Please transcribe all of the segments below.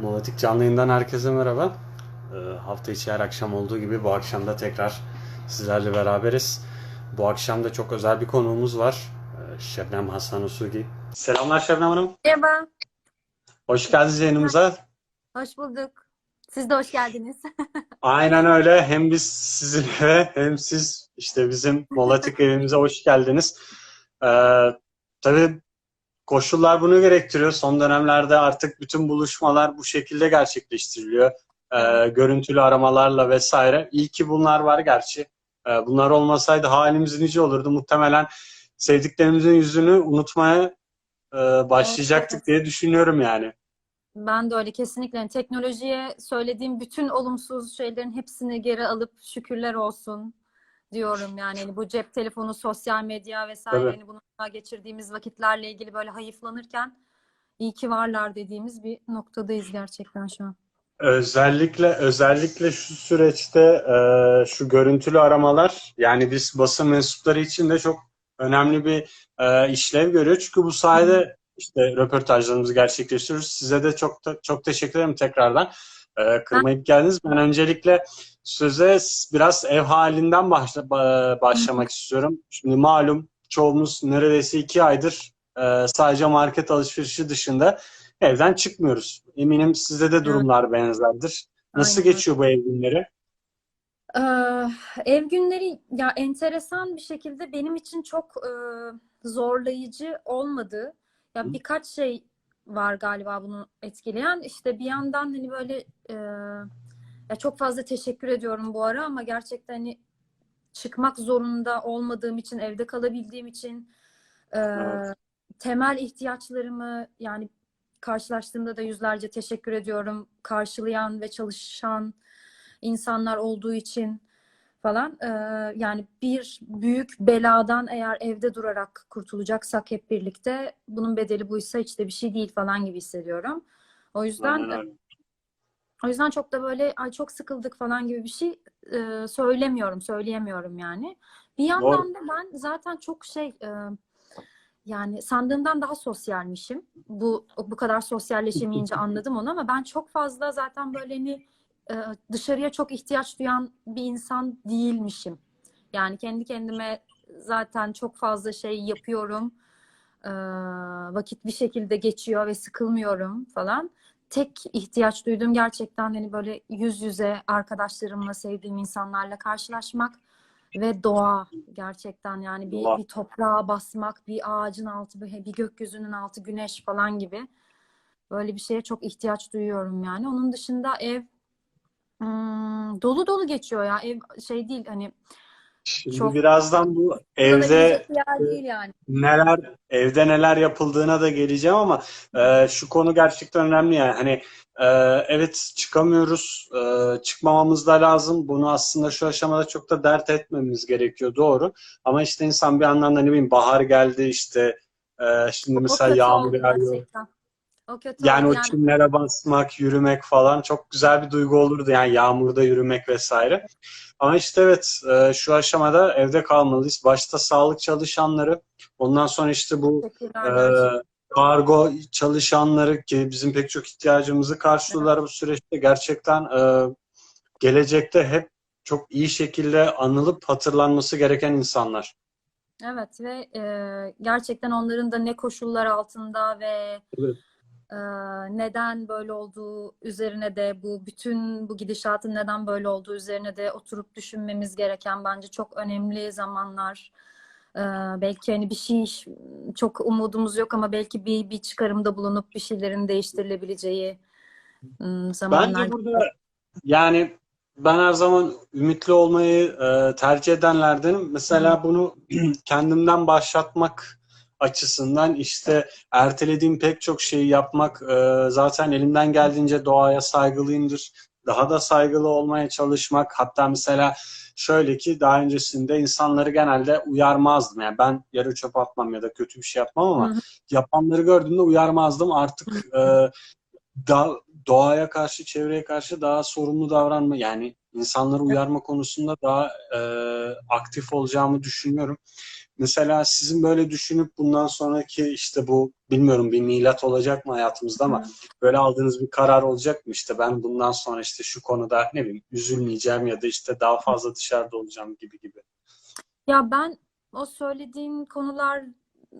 Molatik canlı yayından herkese merhaba. Ee, hafta içi her akşam olduğu gibi bu akşam da tekrar sizlerle beraberiz. Bu akşam da çok özel bir konuğumuz var. Ee, Şebnem Hasan Usugi. Selamlar Şebnem Hanım. Merhaba, Hoş geldiniz yayınımıza. hoş bulduk. Siz de hoş geldiniz. Aynen öyle. Hem biz sizin eve hem siz işte bizim Molatik evimize hoş geldiniz. Ee, tabii koşullar bunu gerektiriyor. Son dönemlerde artık bütün buluşmalar bu şekilde gerçekleştiriliyor. Ee, görüntülü aramalarla vesaire. İyi ki bunlar var gerçi. Ee, bunlar olmasaydı halimiz nice olurdu. Muhtemelen sevdiklerimizin yüzünü unutmaya e, başlayacaktık Evet. diye düşünüyorum yani. Ben de öyle kesinlikle. Yani teknolojiye söylediğim bütün olumsuz şeylerin hepsini geri alıp şükürler olsun diyorum. Yani hani bu cep telefonu, sosyal medya vesaire Tabii. hani bununla geçirdiğimiz vakitlerle ilgili böyle hayıflanırken iyi ki varlar dediğimiz bir noktadayız gerçekten şu an. Özellikle özellikle şu süreçte e, şu görüntülü aramalar yani biz basın mensupları için de çok önemli bir e, işlev görüyor. Çünkü bu sayede işte röportajlarımızı gerçekleştiriyoruz. Size de çok çok teşekkür ederim tekrardan. E, kırmayıp geldiniz. Ben öncelikle söze biraz ev halinden başla, ba- başlamak istiyorum. Şimdi malum çoğumuz neredeyse iki aydır e, sadece market alışverişi dışında evden çıkmıyoruz. Eminim sizde de durumlar benzerdir. Nasıl Aynen. geçiyor bu ev günleri? Ee, ev günleri ya enteresan bir şekilde benim için çok e, zorlayıcı olmadı. Ya Hı. birkaç şey var galiba bunu etkileyen. İşte bir yandan hani böyle e, ya çok fazla teşekkür ediyorum bu ara ama gerçekten hani çıkmak zorunda olmadığım için, evde kalabildiğim için e, Evet. temel ihtiyaçlarımı yani karşılaştığımda da yüzlerce teşekkür ediyorum. Karşılayan ve çalışan insanlar olduğu için falan. Ee, yani bir büyük beladan eğer evde durarak kurtulacaksak hep birlikte bunun bedeli buysa hiç de bir şey değil falan gibi hissediyorum. O yüzden Aynen o yüzden çok da böyle ay çok sıkıldık falan gibi bir şey e, söylemiyorum, söyleyemiyorum yani. Bir yandan da ben zaten çok şey e, yani sandığımdan daha sosyalmişim. Bu bu kadar sosyalleşemeyince anladım onu ama ben çok fazla zaten böyle hani e, dışarıya çok ihtiyaç duyan bir insan değilmişim. Yani kendi kendime zaten çok fazla şey yapıyorum. E, vakit bir şekilde geçiyor ve sıkılmıyorum falan. Tek ihtiyaç duyduğum gerçekten hani böyle yüz yüze arkadaşlarımla, sevdiğim insanlarla karşılaşmak ve doğa gerçekten yani bir, Doğa. bir toprağa basmak, bir ağacın altı, bir, bir gökyüzünün altı, güneş falan gibi böyle bir şeye çok ihtiyaç duyuyorum yani. Onun dışında ev hmm, dolu dolu geçiyor ya. Ev şey değil hani Şimdi çok birazdan bu evde değil yani. neler evde neler yapıldığına da geleceğim ama e, şu konu gerçekten önemli yani hani e, evet çıkamıyoruz e, çıkmamamız da lazım bunu aslında şu aşamada çok da dert etmemiz gerekiyor doğru ama işte insan bir yandan da ne bileyim bahar geldi işte e, şimdi mesela yağmur yağıyor gerçekten. O kötü yani o yani. çimlere basmak yürümek falan çok güzel bir duygu olurdu yani yağmurda yürümek vesaire ama işte evet e, şu aşamada evde kalmalıyız başta sağlık çalışanları ondan sonra işte bu gerçekten. kargo çalışanları ki bizim pek çok ihtiyacımızı karşılıyorlar bu süreçte. Gerçekten e, gelecekte hep çok iyi şekilde anılıp hatırlanması gereken insanlar. Evet ve e, gerçekten onların da ne koşullar altında ve Evet. Neden böyle olduğu üzerine de bu bütün bu gidişatın neden böyle olduğu üzerine de oturup düşünmemiz gereken bence çok önemli zamanlar. Belki hani bir şey çok umudumuz yok ama belki bir bir çıkarımda bulunup bir şeylerin değiştirilebileceği zamanlar. Bence burada yani ben her zaman ümitli olmayı e, tercih edenlerdenim. Mesela bunu kendimden başlatmak açısından işte ertelediğim pek çok şeyi yapmak e, zaten elimden geldiğince doğaya saygılıyımdır. Daha da saygılı olmaya çalışmak. Hatta mesela şöyle ki daha öncesinde insanları genelde uyarmazdım. Yani ben yarı çöp atmam ya da kötü bir şey yapmam ama Hı hı. yapanları gördüğümde uyarmazdım. Artık e, da, doğaya karşı, çevreye karşı daha sorumlu davranma yani insanları uyarma konusunda daha e, aktif olacağımı düşünüyorum. Mesela sizin böyle düşünüp bundan sonraki işte bu bilmiyorum bir milat olacak mı hayatımızda ama böyle aldığınız bir karar olacak mı işte ben bundan sonra işte şu konuda ne bileyim üzülmeyeceğim ya da işte daha fazla dışarıda olacağım gibi gibi. Ya ben o söylediğin konular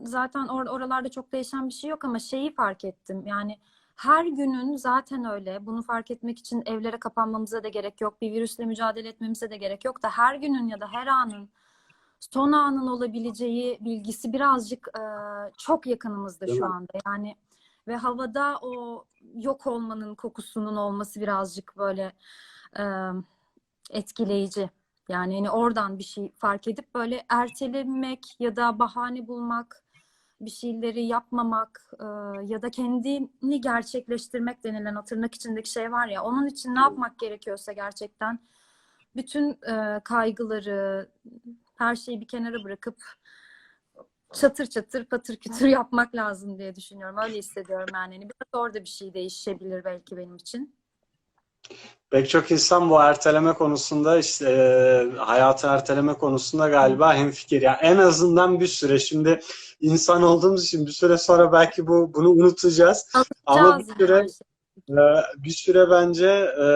zaten or oralarda çok değişen bir şey yok ama şeyi fark ettim. Yani her günün zaten öyle. Bunu fark etmek için evlere kapanmamıza da gerek yok. Bir virüsle mücadele etmemize de gerek yok da her günün ya da her anın son anın olabileceği bilgisi birazcık e, çok yakınımızda Değil şu mi? anda. Yani ve havada o yok olmanın kokusunun olması birazcık böyle e, etkileyici. Yani hani oradan bir şey fark edip böyle ertelemek ya da bahane bulmak, bir şeyleri yapmamak e, ya da kendini gerçekleştirmek denilen o tırnak içindeki şey var ya onun için ne yapmak gerekiyorsa gerçekten bütün e, kaygıları, her şeyi bir kenara bırakıp çatır çatır patır kütür yapmak lazım diye düşünüyorum. Öyle hissediyorum yani. Hani Biraz orada bir şey değişebilir belki benim için. Pek çok insan bu erteleme konusunda işte e, hayatı erteleme konusunda galiba hemfikir. Yani en azından bir süre şimdi insan olduğumuz için bir süre sonra belki bu bunu unutacağız. Ama bir süre yani. Ee, bir süre bence e,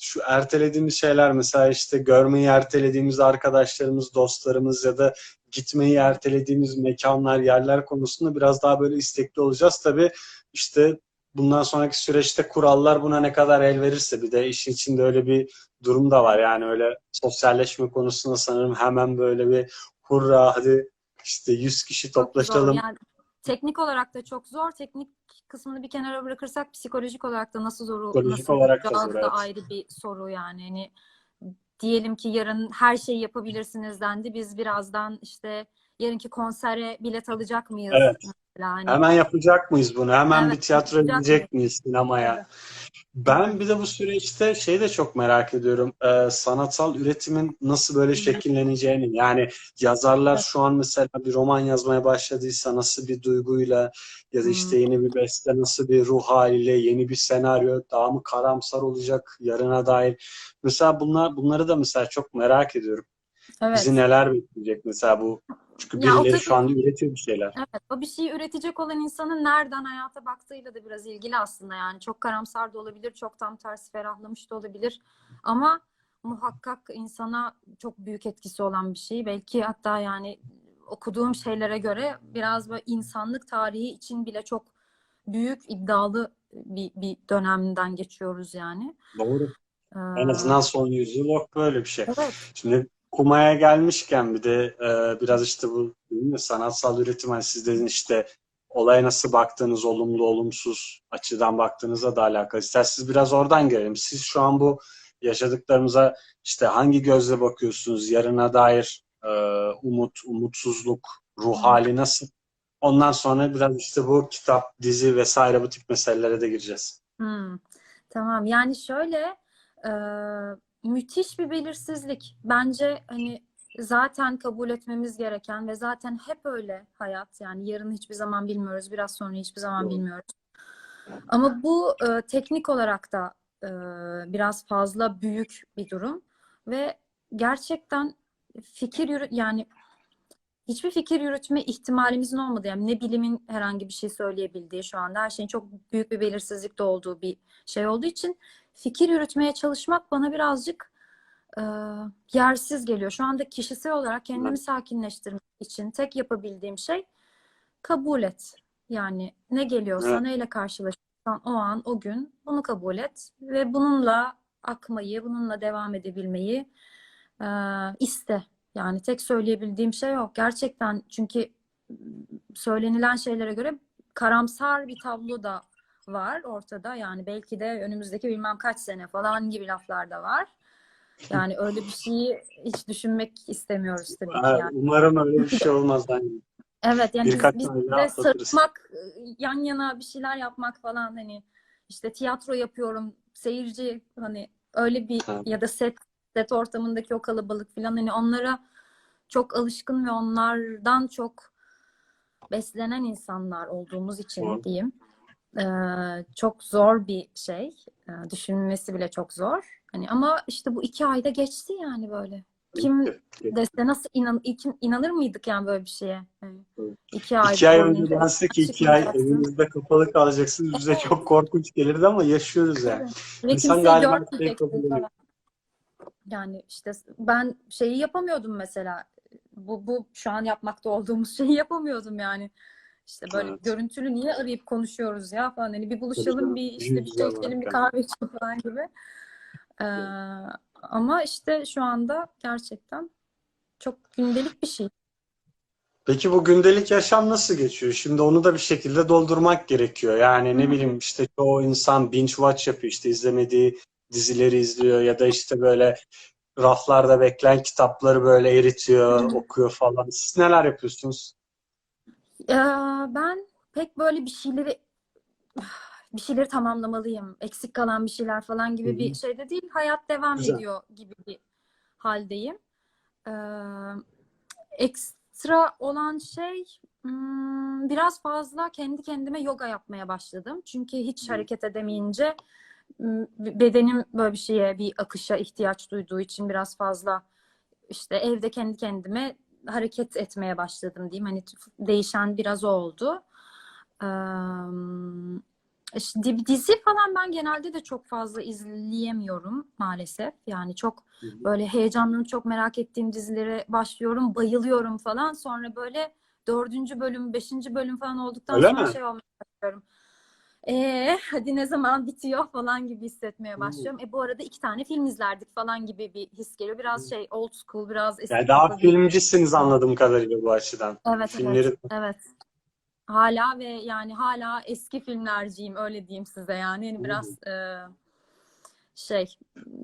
şu ertelediğimiz şeyler mesela işte görmeyi ertelediğimiz arkadaşlarımız, dostlarımız ya da gitmeyi ertelediğimiz mekanlar, yerler konusunda biraz daha böyle istekli olacağız. Tabii işte bundan sonraki süreçte kurallar buna ne kadar el verirse bir de işin içinde öyle bir durum da var. Yani öyle sosyalleşme konusunda sanırım hemen böyle bir hurra hadi işte 100 kişi toplaşalım. Yani teknik olarak da çok zor. Teknik kısmını bir kenara bırakırsak psikolojik olarak da nasıl zor Psikolojik nasıl olarak da zor, evet. ayrı bir soru yani. Hani diyelim ki yarın her şeyi yapabilirsiniz dendi. Biz birazdan işte yarınki konsere bilet alacak mıyız? Evet. Hani Hemen yapacak mıyız bunu? Hemen Evet, bir tiyatro yapacak gidecek miyiz sinemaya? Evet. Ben bir de bu süreçte şey de çok merak ediyorum. Ee, sanatsal üretimin nasıl böyle şekilleneceğini. Yani yazarlar şu an mesela bir roman yazmaya başladıysa nasıl bir duyguyla ya da işte yeni bir beste nasıl bir ruh haliyle, yeni bir senaryo daha mı karamsar olacak yarına dair. Mesela bunlar bunları da mesela çok merak ediyorum. Evet. Bizi neler bekleyecek mesela bu çünkü Ya o birileri tabii- şu anda üretiyor bir şeyler. Evet, o bir şeyi üretecek olan insanın nereden hayata baktığıyla da biraz ilgili aslında yani çok karamsar da olabilir, çok tam tersi ferahlamış da olabilir ama muhakkak insana çok büyük etkisi olan bir şey. Belki hatta yani okuduğum şeylere göre biraz böyle insanlık tarihi için bile çok büyük iddialı bir, bir dönemden geçiyoruz yani. Doğru. Ee, En azından son yüzyıl yok böyle bir şey. evet, Şimdi Kuma'ya gelmişken bir de e, biraz işte bu mi, sanatsal üretim hani siz dedin işte olaya nasıl baktığınız olumlu olumsuz açıdan baktığınızla da alakalı. İsterseniz biraz oradan görelim. Siz şu an bu yaşadıklarımıza işte hangi gözle bakıyorsunuz? Yarına dair e, umut, umutsuzluk, ruh hali nasıl? Ondan sonra biraz işte bu kitap, dizi vesaire bu tip meselelere de gireceğiz. Hmm, tamam. Yani şöyle e, müthiş bir belirsizlik. Bence hani zaten kabul etmemiz gereken ve zaten hep öyle hayat. Yani yarın hiçbir zaman bilmiyoruz, biraz sonra hiçbir zaman bilmiyoruz. Ama bu e, teknik olarak da e, biraz fazla büyük bir durum ve gerçekten fikir yürü yani hiçbir fikir yürütme ihtimalimizin olmadığı yani ne bilimin herhangi bir şey söyleyebildiği şu anda her şeyin çok büyük bir belirsizlikte olduğu bir şey olduğu için fikir yürütmeye çalışmak bana birazcık e, yersiz geliyor. Şu anda kişisel olarak kendimi sakinleştirmek için tek yapabildiğim şey kabul et. Yani ne geliyorsa, Evet. neyle karşılaşırsan o an, o gün bunu kabul et ve bununla akmayı, bununla devam edebilmeyi e, iste. Yani tek söyleyebildiğim şey o. Gerçekten çünkü söylenilen şeylere göre karamsar bir tablo da var ortada. Yani belki de önümüzdeki bilmem kaç sene falan gibi laflar da var. Yani öyle bir şeyi hiç düşünmek istemiyoruz tabii ki yani. Umarım öyle bir şey olmaz. Yani Evet yani biz, Birkaç biz tane de sarılmak, yan yana bir şeyler yapmak falan hani işte tiyatro yapıyorum, seyirci hani öyle bir Ha. ya da set set ortamındaki o kalabalık falan hani onlara çok alışkın ve onlardan çok beslenen insanlar olduğumuz için Doğru. diyeyim. Ee, çok zor bir şey. Ee, düşünmesi bile çok zor. Hani ama işte bu iki ayda geçti yani böyle. kim dese nasıl inan, kim, inanır mıydık yani böyle bir şeye? Yani Evet. iki ay, İki ay önce dense ki iki ay evinizde kapalı kalacaksınız. Bize çok korkunç gelirdi ama yaşıyoruz yani. Ve İnsan galiba şey görmeyeceksin yapabiliyor. Yani işte ben şeyi yapamıyordum mesela. Bu, bu şu an yapmakta olduğumuz şeyi yapamıyordum yani. İşte böyle Evet. görüntülü niye arayıp konuşuyoruz ya falan. Hani bir buluşalım bir işte bir yüze içelim bir kahve içelim falan gibi. Ee, ama işte şu anda gerçekten çok gündelik bir şey. Peki bu gündelik yaşam nasıl geçiyor? Şimdi onu da bir şekilde doldurmak gerekiyor. Yani ne Hı. bileyim işte çoğu insan binge watch yapıyor. işte izlemediği dizileri izliyor ya da işte böyle raflarda bekleyen kitapları böyle eritiyor, Hı. okuyor falan. Siz neler yapıyorsunuz? Ee, ben pek böyle bir şeyleri bir şeyleri tamamlamalıyım. Eksik kalan bir şeyler falan gibi Hı hı. bir şeyde değil. Hayat devam Güzel. ediyor gibi bir haldeyim. Ee, ekstra olan şey hmm, biraz fazla kendi kendime yoga yapmaya başladım. Çünkü hiç Hı. hareket edemeyince bedenim böyle bir şeye, bir akışa ihtiyaç duyduğu için biraz fazla işte evde kendi kendime hareket etmeye başladım diyeyim. Hani değişen biraz o oldu. Ee, işte di- dizi falan ben genelde de çok fazla izleyemiyorum maalesef. Yani çok böyle heyecanlanıp çok merak ettiğim dizilere başlıyorum, bayılıyorum falan. Sonra böyle dördüncü bölüm, beşinci bölüm falan olduktan Öyle sonra mi? şey olmaya başlıyorum. Ee, hadi ne zaman bitiyor falan gibi hissetmeye başlıyorum. E bu arada iki tane film izlerdik falan gibi bir his geliyor. Biraz şey old school, biraz eski Yani daha filmcisiniz anladığım kadarıyla bu açıdan. Evet evet Filmleri evet. Hala ve yani hala eski filmlerciyim öyle diyeyim size yani. Hı. biraz e, şey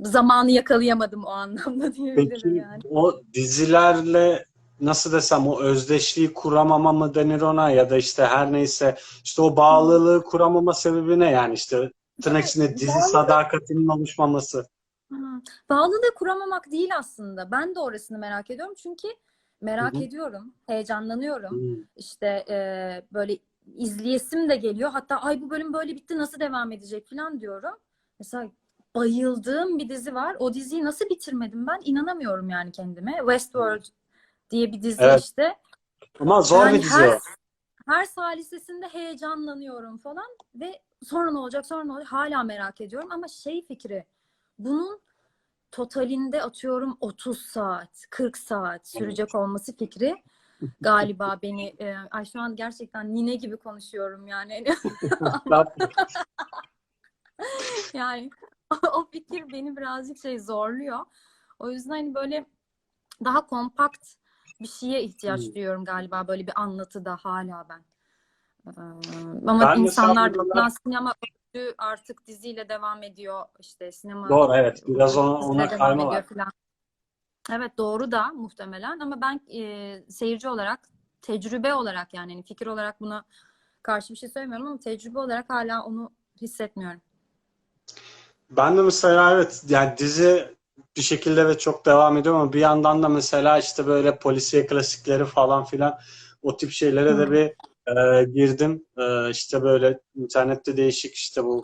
zamanı yakalayamadım o anlamda diyebilirim Peki yani. o dizilerle nasıl desem o özdeşliği kuramama mı denir ona ya da işte her neyse işte o bağlılığı kuramama sebebi ne yani işte tırnak içinde dizi sadakatinin oluşmaması. Hı. Bağlılığı kuramamak değil aslında. Ben de orasını merak ediyorum çünkü merak hı. ediyorum, heyecanlanıyorum. Hı. İşte e, böyle izleyesim de geliyor. Hatta ay bu bölüm böyle bitti nasıl devam edecek falan diyorum. Mesela bayıldığım bir dizi var. O diziyi nasıl bitirmedim ben inanamıyorum yani kendime. Westworld diye bir dizi Evet. işte. ama zor bir Yani dizi her her salisesinde heyecanlanıyorum falan ve sonra ne olacak sonra ne olacak hala merak ediyorum. Ama şey fikri bunun totalinde atıyorum 30 saat 40 saat sürecek olması fikri galiba beni e, ay şu an gerçekten nine gibi konuşuyorum yani. Ama yani o fikir beni birazcık şey zorluyor. O yüzden hani böyle daha kompakt bir şeye ihtiyaç Hı. duyuyorum galiba böyle bir anlatıda hala ben. Ee, Ama Ben mesela insanlar "Lan sinema öldü artık diziyle devam ediyor işte sinema doğru evet biraz ona, ona kayma var. falan. Evet doğru da muhtemelen ama ben e, seyirci olarak tecrübe olarak yani hani fikir olarak buna karşı bir şey söylemiyorum ama tecrübe olarak hala onu hissetmiyorum. Ben de mesela evet yani dizi bir şekilde evet çok devam ediyor ama bir yandan da mesela işte böyle polisiye klasikleri falan filan o tip şeylere de bir e, girdim. E, işte böyle internette değişik işte bu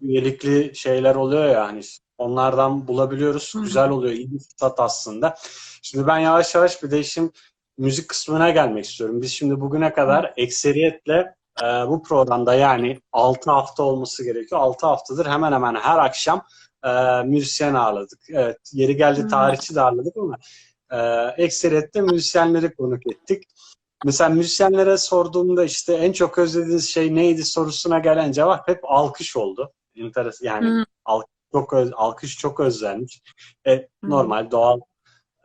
üyelikli şeyler oluyor ya hani onlardan bulabiliyoruz. Hı hı. Güzel oluyor. iyi bir fırsat aslında. Şimdi ben yavaş yavaş bir de işin müzik kısmına gelmek istiyorum. Biz şimdi bugüne kadar ekseriyetle e, bu programda yani 6 hafta olması gerekiyor. 6 haftadır hemen hemen her akşam e, müzisyen ağırladık. Evet, yeri geldi tarihçi de ağırladık ama e, ekseriyetle müzisyenleri konuk ettik. Mesela müzisyenlere sorduğumda işte en çok özlediğiniz şey neydi sorusuna gelen cevap hep alkış oldu. Enteresan yani Hı. al- çok öz- alkış çok özlenmiş. E, normal doğal.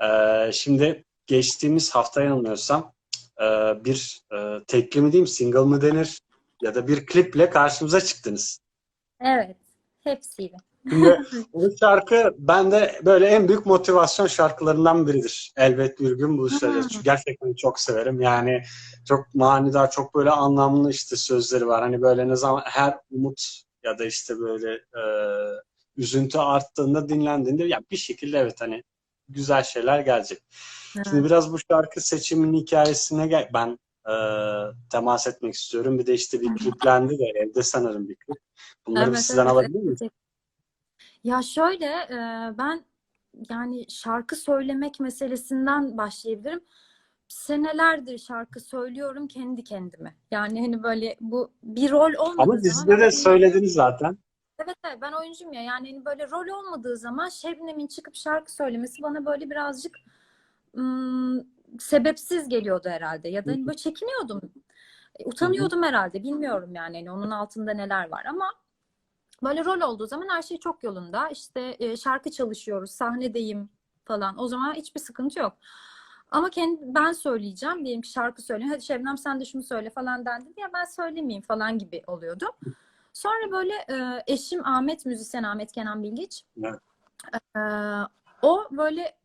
E, şimdi geçtiğimiz hafta yanılmıyorsam e, bir e, tekli mi diyeyim single mı denir ya da bir kliple karşımıza çıktınız. Evet. Hepsiyle. Şimdi bu şarkı bende böyle en büyük motivasyon şarkılarından biridir. Elbet bir gün buluşacağız. Hı. Çünkü gerçekten çok severim. Yani çok manidar, çok böyle anlamlı işte sözleri var. Hani böyle ne zaman her umut ya da işte böyle e, üzüntü arttığında dinlendiğinde ya bir şekilde evet hani güzel şeyler gelecek. Şimdi Evet. biraz bu şarkı seçiminin hikayesine gel ben e, temas etmek istiyorum. Bir de işte Hı bir hı. kliplendi de evde sanırım bir klip. Bunları Evet sizden evet alabilir miyiz? Ya şöyle e, ben yani şarkı söylemek meselesinden başlayabilirim. Senelerdir şarkı söylüyorum kendi kendime. Yani hani böyle bu bir rol olmadığı Ama dizide de söylediniz zaten. Evet, evet ben oyuncuyum ya. Yani hani böyle rol olmadığı zaman Şebnem'in çıkıp şarkı söylemesi bana böyle birazcık ım, sebepsiz geliyordu herhalde. Ya da hani böyle çekiniyordum. E, Utanıyordum herhalde. Bilmiyorum yani hani onun altında neler var ama böyle rol olduğu zaman her şey çok yolunda. İşte e, şarkı çalışıyoruz, sahnedeyim falan. O zaman hiçbir sıkıntı yok. Ama kendi, ben söyleyeceğim. Diyelim ki şarkı söyleyeyim. Hadi Şebnem sen de şunu söyle falan dendi. Ya ben söylemeyeyim falan gibi oluyordu. Sonra böyle e, eşim Ahmet, müzisyen Ahmet Kenan Bilgiç. Evet. E, o böyle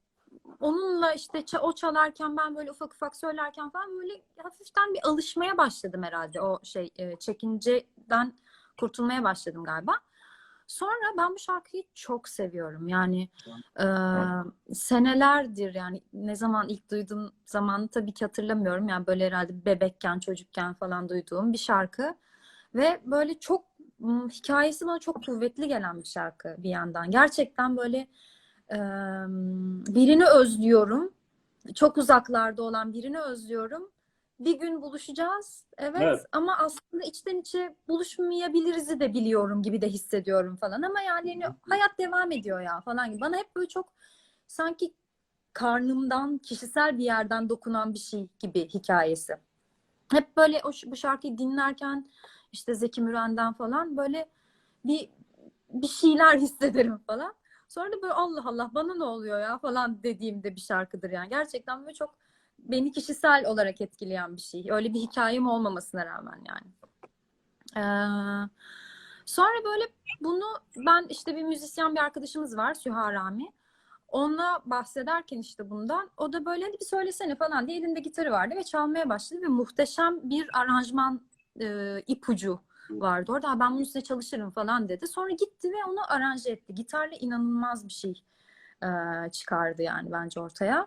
onunla işte o çalarken ben böyle ufak ufak söylerken falan böyle hafiften bir alışmaya başladım herhalde. O şey e, çekinceden kurtulmaya başladım galiba. Sonra ben bu şarkıyı çok seviyorum. Yani e, senelerdir yani ne zaman ilk duyduğum zamanı tabii ki hatırlamıyorum. Yani böyle herhalde bebekken, çocukken falan duyduğum bir şarkı. Ve böyle çok hikayesi bana çok kuvvetli gelen bir şarkı bir yandan. Gerçekten böyle e, birini özlüyorum. Çok uzaklarda olan birini özlüyorum. Bir gün buluşacağız. Evet, Evet. ama aslında içten içe buluşmayabiliriz de biliyorum gibi de hissediyorum falan. Ama yani hani hayat devam ediyor ya falan gibi. Bana hep böyle çok sanki karnımdan, kişisel bir yerden dokunan bir şey gibi hikayesi. Hep böyle o, bu şarkıyı dinlerken işte Zeki Müren'den falan böyle bir bir şeyler hissederim falan. Sonra da böyle Allah Allah bana ne oluyor ya falan dediğimde bir şarkıdır yani. Gerçekten böyle çok beni kişisel olarak etkileyen bir şey. Öyle bir hikayem olmamasına rağmen yani. Ee, sonra böyle bunu ben işte bir müzisyen bir arkadaşımız var Süha Rami. Onunla bahsederken işte bundan o da böyle bir söylesene falan diye elinde gitarı vardı ve çalmaya başladı ve muhteşem bir aranjman e, ipucu vardı orada. "Ha, Ben bunun üstüne çalışırım falan dedi. Sonra gitti ve onu aranje etti. Gitarla inanılmaz bir şey e, çıkardı yani bence ortaya.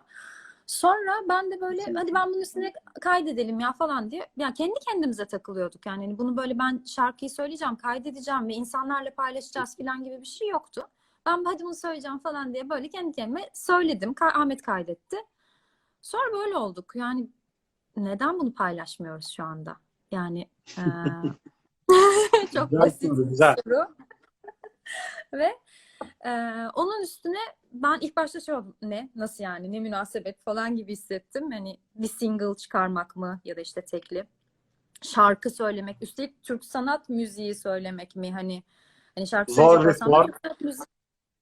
Sonra ben de böyle hadi ben bunun üstüne kaydedelim ya falan diye. Yani kendi kendimize takılıyorduk. Yani hani bunu böyle ben şarkıyı söyleyeceğim, kaydedeceğim ve insanlarla paylaşacağız falan gibi bir şey yoktu. Ben hadi bunu söyleyeceğim falan diye böyle kendi kendime söyledim. Ka- Ahmet kaydetti. Sonra böyle olduk. Yani neden bunu paylaşmıyoruz şu anda? Yani e, çok Güzel basit soru, bir güzel. soru. Ve e, onun üstüne ben ilk başta şey oldum. Ne? Nasıl yani? Ne münasebet falan gibi hissettim. Hani bir single çıkarmak mı? Ya da işte tekli. Şarkı söylemek. Üstelik Türk sanat müziği söylemek mi? Hani hani şarkı Zor sanat müziği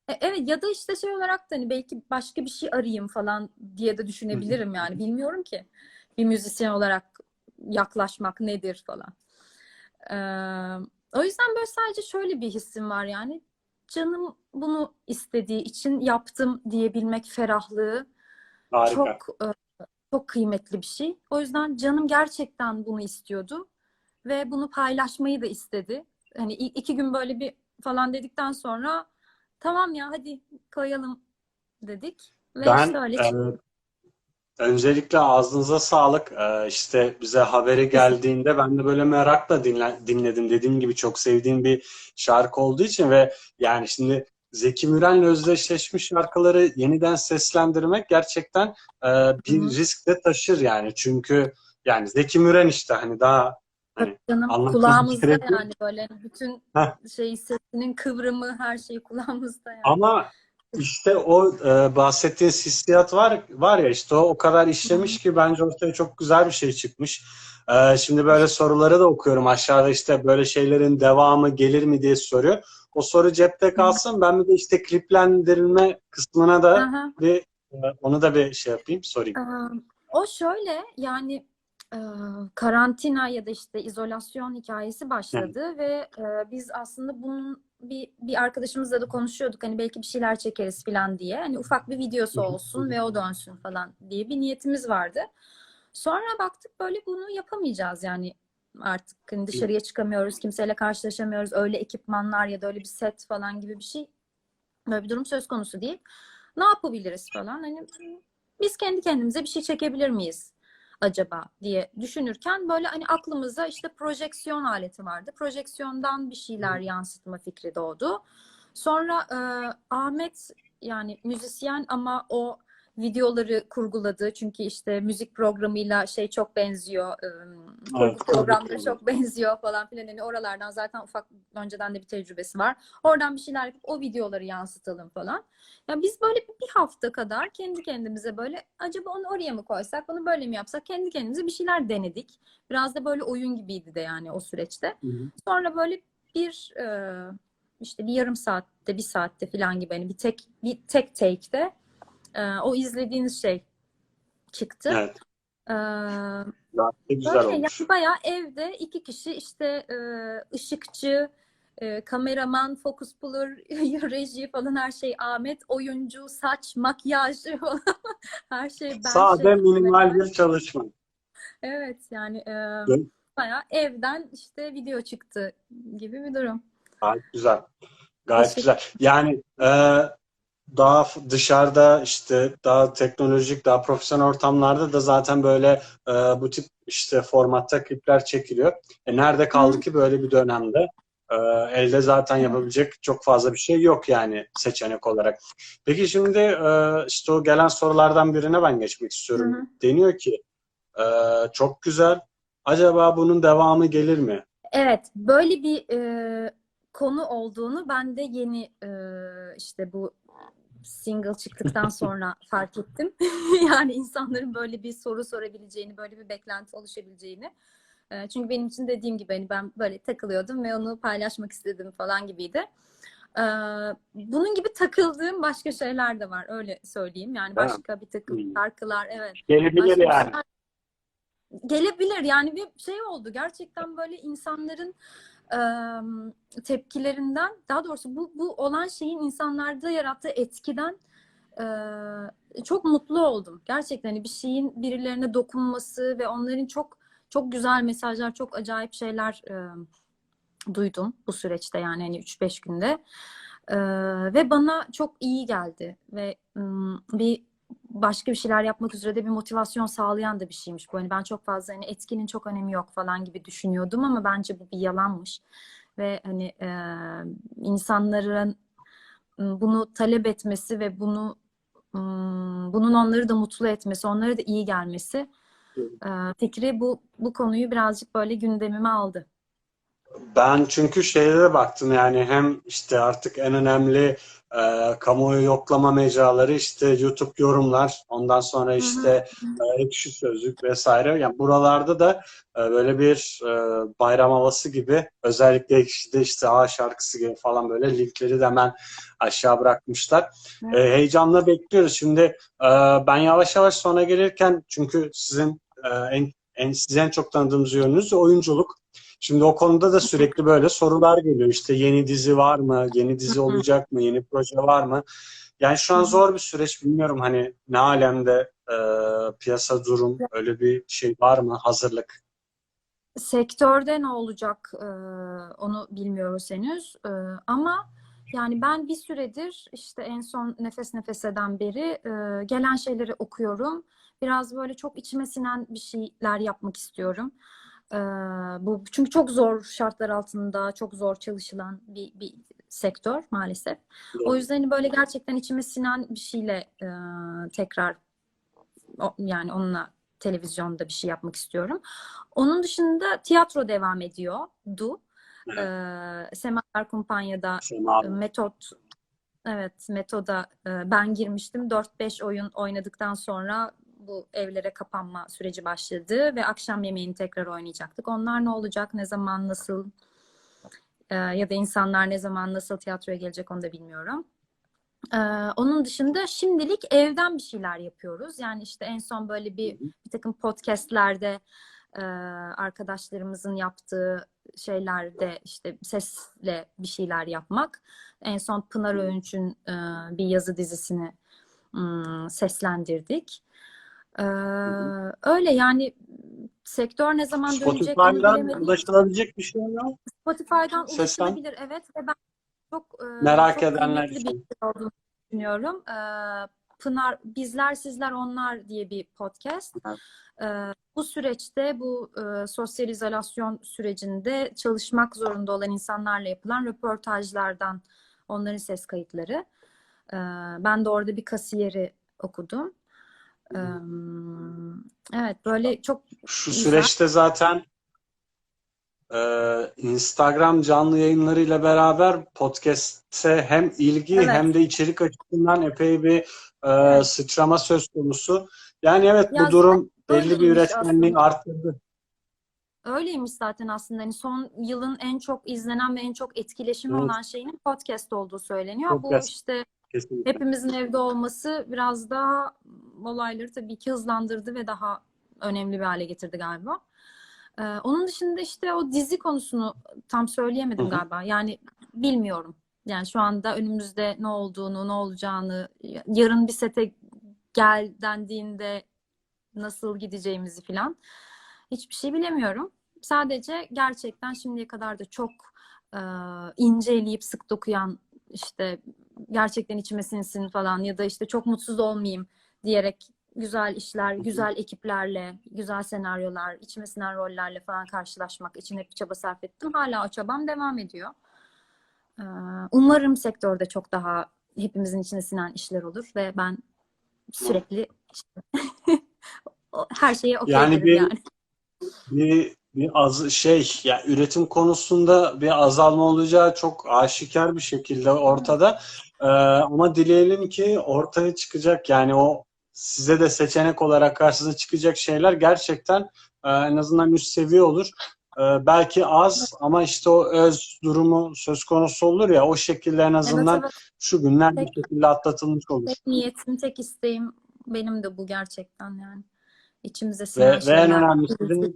e, Evet ya da işte şey olarak da hani belki başka bir şey arayayım falan diye de düşünebilirim yani. Bilmiyorum ki bir müzisyen olarak yaklaşmak nedir falan. Ee, o yüzden böyle sadece şöyle bir hissim var yani. Canım bunu istediği için yaptım diyebilmek ferahlığı Harika. çok e, çok kıymetli bir şey. O yüzden canım gerçekten bunu istiyordu ve bunu paylaşmayı da istedi. Hani iki gün böyle bir falan dedikten sonra tamam ya hadi koyalım dedik ve Ben işte öyle e. öncelikle ağzınıza sağlık. E, işte bize haberi geldiğinde ben de böyle merakla dinle, dinledim. Dediğim gibi çok sevdiğim bir şarkı olduğu için ve yani şimdi Zeki Müren'le özdeşleşmiş şarkıları yeniden seslendirmek gerçekten e, bir Hı risk de taşır yani. Çünkü yani Zeki Müren işte hani daha hani Canım kulağımızda yani böyle bütün Heh. şey sesinin kıvrımı her şey kulağımızda yani. Ama işte o e, bahsettiğiniz hissiyat var var ya işte o o kadar işlemiş ki bence ortaya çok güzel bir şey çıkmış. E, şimdi böyle soruları da okuyorum aşağıda işte böyle şeylerin devamı gelir mi diye soruyor. O soru cepte kalsın. Ben bir de işte kliplendirilme kısmına da Aha. bir e, onu da bir şey yapayım sorayım. O şöyle yani e, karantina ya da işte izolasyon hikayesi başladı ve e, biz aslında bunun bir bir arkadaşımızla da konuşuyorduk hani belki bir şeyler çekeriz falan diye. Hani ufak bir videosu olsun ve o dönsün falan diye bir niyetimiz vardı. Sonra baktık böyle bunu yapamayacağız yani artık. Hani dışarıya çıkamıyoruz, kimseyle karşılaşamıyoruz, öyle ekipmanlar ya da öyle bir set falan gibi bir şey böyle bir durum söz konusu değil. Ne yapabiliriz falan? Hani biz kendi kendimize bir şey çekebilir miyiz acaba diye düşünürken böyle hani aklımıza işte projeksiyon aleti vardı. Projeksiyondan bir şeyler yansıtma fikri doğdu. Sonra e, Ahmet yani müzisyen ama o videoları kurguladı. Çünkü işte müzik programıyla şey çok benziyor. Kurgu Evet, programları çok benziyor falan filan. Hani oralardan zaten ufak önceden de bir tecrübesi var. Oradan bir şeyler yapıp o videoları yansıtalım falan. Ya biz böyle bir hafta kadar kendi kendimize böyle acaba onu oraya mı koysak, bunu böyle mi yapsak? Kendi kendimize bir şeyler denedik. Biraz da böyle oyun gibiydi de yani o süreçte. Hı hı. Sonra böyle bir e, işte bir yarım saatte, bir saatte falan gibi hani bir tek bir tek take'te e, o izlediğiniz şey çıktı. Evet. E, Gayet güzel Böyle olmuş. yani bayağı evde iki kişi işte e, ışıkçı, e, kameraman, focus puller, reji falan her şey Ahmet, oyuncu, saç, makyaj her şey ben Sade şey- minimal bir çalışma. Evet yani e, Evet. bayağı evden işte video çıktı gibi bir durum. Gayet güzel. Gayet Teşekkür- güzel. Yani e, daha dışarıda işte daha teknolojik, daha profesyonel ortamlarda da zaten böyle e, bu tip işte formatta klipler çekiliyor. E, nerede kaldı ki böyle bir dönemde? E, elde zaten yapabilecek çok fazla bir şey yok yani seçenek olarak. Peki şimdi e, işte o gelen sorulardan birine ben geçmek istiyorum. Hı hı. Deniyor ki e, çok güzel. Acaba bunun devamı gelir mi? Evet, böyle bir e, konu olduğunu ben de yeni e, işte bu single çıktıktan sonra fark ettim. Yani insanların böyle bir soru sorabileceğini, böyle bir beklenti oluşabileceğini. E, çünkü benim için dediğim gibi hani ben böyle takılıyordum ve onu paylaşmak istedim falan gibiydi. E, bunun gibi takıldığım başka şeyler de var, öyle söyleyeyim. Yani başka bir takım Hmm. şarkılar, evet. Gelebilir yani. şeyler- Gelebilir yani bir şey oldu gerçekten böyle insanların tepkilerinden daha doğrusu bu, bu olan şeyin insanlarda yarattığı etkiden çok mutlu oldum. Gerçekten hani bir şeyin birilerine dokunması ve onların çok çok güzel mesajlar, çok acayip şeyler duydum bu süreçte yani hani 3-5 günde. Ve bana çok iyi geldi ve bir başka bir şeyler yapmak üzere de bir motivasyon sağlayan da bir şeymiş bu. Hani ben çok fazla hani etkinin çok önemi yok falan gibi düşünüyordum ama bence bu bir yalanmış. Ve hani e, insanların bunu talep etmesi ve bunu bunun onları da mutlu etmesi, onlara da iyi gelmesi e, fikri bu bu konuyu birazcık böyle gündemime aldı. Ben çünkü şeylere baktım yani hem işte artık en önemli e, kamuoyu yoklama mecraları işte YouTube yorumlar ondan sonra işte e, ekşi sözlük vesaire yani buralarda da e, böyle bir e, bayram havası gibi özellikle ekşide işte A şarkısı gibi falan böyle linkleri de hemen aşağı bırakmışlar. E, heyecanla bekliyoruz. Şimdi e, ben yavaş yavaş sona gelirken çünkü sizin e, en, en sizi en çok tanıdığımız yönünüz oyunculuk. Şimdi o konuda da sürekli böyle sorular geliyor. İşte yeni dizi var mı? Yeni dizi olacak mı? Yeni proje var mı? Yani şu an zor bir süreç. Bilmiyorum hani ne alemde e, piyasa durum öyle bir şey var mı? Hazırlık. Sektörde ne olacak e, onu bilmiyoruz henüz. E, ama yani ben bir süredir işte en son Nefes Nefese'den beri e, gelen şeyleri okuyorum. Biraz böyle çok içime sinen bir şeyler yapmak istiyorum. E, bu çünkü çok zor şartlar altında çok zor çalışılan bir, bir sektör maalesef. O yüzden hani böyle gerçekten içime sinen bir şeyle e, tekrar o- yani onunla televizyonda bir şey yapmak istiyorum. Onun dışında tiyatro devam ediyor. Du. Evet. Ee, Semaver Kumpanya'da Sema metot evet metoda e, ben girmiştim. 4-5 oyun oynadıktan sonra bu evlere kapanma süreci başladı ve akşam yemeğini tekrar oynayacaktık. Onlar ne olacak, ne zaman, nasıl e, ya da insanlar ne zaman nasıl tiyatroya gelecek onu da bilmiyorum. Ee, onun dışında şimdilik evden bir şeyler yapıyoruz. Yani işte en son böyle bir bir takım podcastlerde e, arkadaşlarımızın yaptığı şeylerde işte sesle bir şeyler yapmak. En son Pınar Öğünç'ün e, bir yazı dizisini mm, seslendirdik. Ee, öyle yani sektör ne zaman dönecek onu Spotify'dan bilemedim. ulaşılabilecek bir şey mi? Spotify'dan Seslen. ulaşılabilir evet ve ben çok e, Merak çok edenler kıymetli bir için. şey olduğunu düşünüyorum. E, Pınar Bizler Sizler Onlar diye bir podcast. Evet. E, bu süreçte bu e, sosyal izolasyon sürecinde çalışmak zorunda olan insanlarla yapılan röportajlardan onların ses kayıtları. Ee, ben de orada bir kasiyeri okudum. Evet böyle çok Şu Güzel. süreçte zaten e, Instagram canlı yayınlarıyla beraber podcast'e hem ilgi Evet. hem de içerik açısından epey bir e, Evet. sıçrama söz konusu. Yani evet Ya bu durum belli bir üretkenliği arttırdı. Öyleymiş zaten aslında. Hani son yılın en çok izlenen ve en çok etkileşimi Evet. olan şeyinin podcast olduğu söyleniyor. Podcast. Bu işte Kesinlikle. hepimizin evde olması biraz daha olayları tabii ki hızlandırdı ve daha önemli bir hale getirdi galiba. Ee, onun dışında işte o dizi konusunu tam söyleyemedim Hı hı. galiba. Yani bilmiyorum. Yani şu anda önümüzde ne olduğunu, ne olacağını, yarın bir sete gel dendiğinde nasıl gideceğimizi falan hiçbir şey bilemiyorum. Sadece gerçekten şimdiye kadar da çok e, ince eleyip sık dokuyan işte gerçekten içime sinsin falan ya da işte çok mutsuz olmayayım diyerek güzel işler, güzel ekiplerle, güzel senaryolar, içime sinen rollerle falan karşılaşmak için hep çaba sarf ettim. Hala o çabam devam ediyor. Ee, Umarım sektörde çok daha hepimizin içine sinen işler olur ve ben sürekli her şeye okey Yani bir- yani. bir bir az şey ya üretim konusunda bir azalma olacağı çok aşikar bir şekilde ortada. Ee, ama dileyelim ki ortaya çıkacak yani o size de seçenek olarak karşınıza çıkacak şeyler gerçekten e, en azından üst seviye olur. Ee, belki az ama işte o öz durumu söz konusu olur ya o şekilde en azından Evet, evet. şu günler bir Tek- şekilde atlatılmış olur. Tek niyetim, tek isteğim benim de bu gerçekten yani. İçimize sinen Ve, ve en önemlisi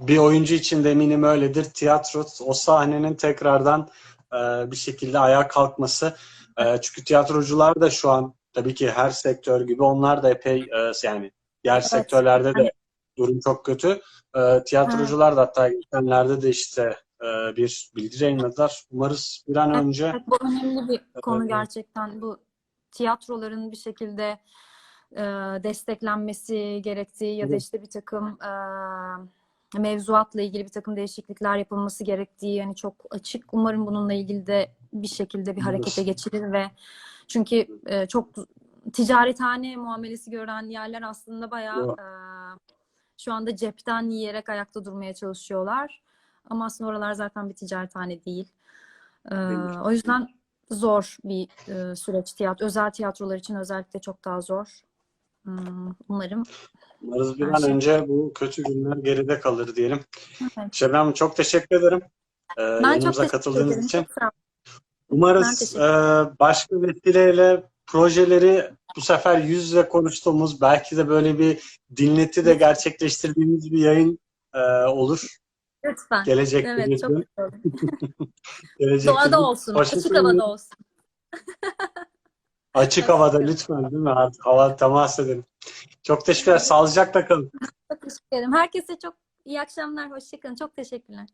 bir oyuncu için de eminim öyledir. Tiyatro, o sahnenin tekrardan e, bir şekilde ayağa kalkması. E, çünkü tiyatrocular da şu an tabii ki her sektör gibi onlar da epey e, yani diğer sektörlerde de Hani- durum çok kötü. E, tiyatrocular da hatta geçenlerde de işte e, bir bilgi yayınladılar. Umarız bir an Evet, önce Evet, bu önemli bir konu Evet. gerçekten. Bu tiyatroların bir şekilde e, desteklenmesi gerektiği ya da Evet. işte bir takım e, mevzuatla ilgili bir takım değişiklikler yapılması gerektiği yani çok açık. Umarım bununla ilgili de bir şekilde bir harekete geçilir ve çünkü e, çok ticarethane muamelesi gören yerler aslında bayağı e, şu anda cepten yiyerek ayakta durmaya çalışıyorlar. Ama aslında oralar zaten bir ticarethane değil. Değil. o yüzden zor bir e, süreç tiyatro. Özel tiyatrolar için özellikle çok daha zor. Hmm, umarım. umarız bir an şey- önce bu kötü günler geride kalır diyelim. Evet. Şebnem çok teşekkür ederim. E, Ben çok yayınımıza teşekkür katıldığınız ederim. için. Çok Umarız e, başka vesileyle projeleri bu sefer yüz yüze konuştuğumuz, belki de böyle bir dinleti de gerçekleştirdiğimiz bir yayın e, olur. Lütfen. Gelecekte Evet, bir çok. Gelecekte Doğada olsun, açık havada olsun. Açık havada lütfen değil mi? Artık hava temas edelim. Çok teşekkürler. Sağlıcakla kalın. Çok teşekkür ederim. Herkese çok iyi akşamlar. Hoşçakalın. Çok teşekkürler.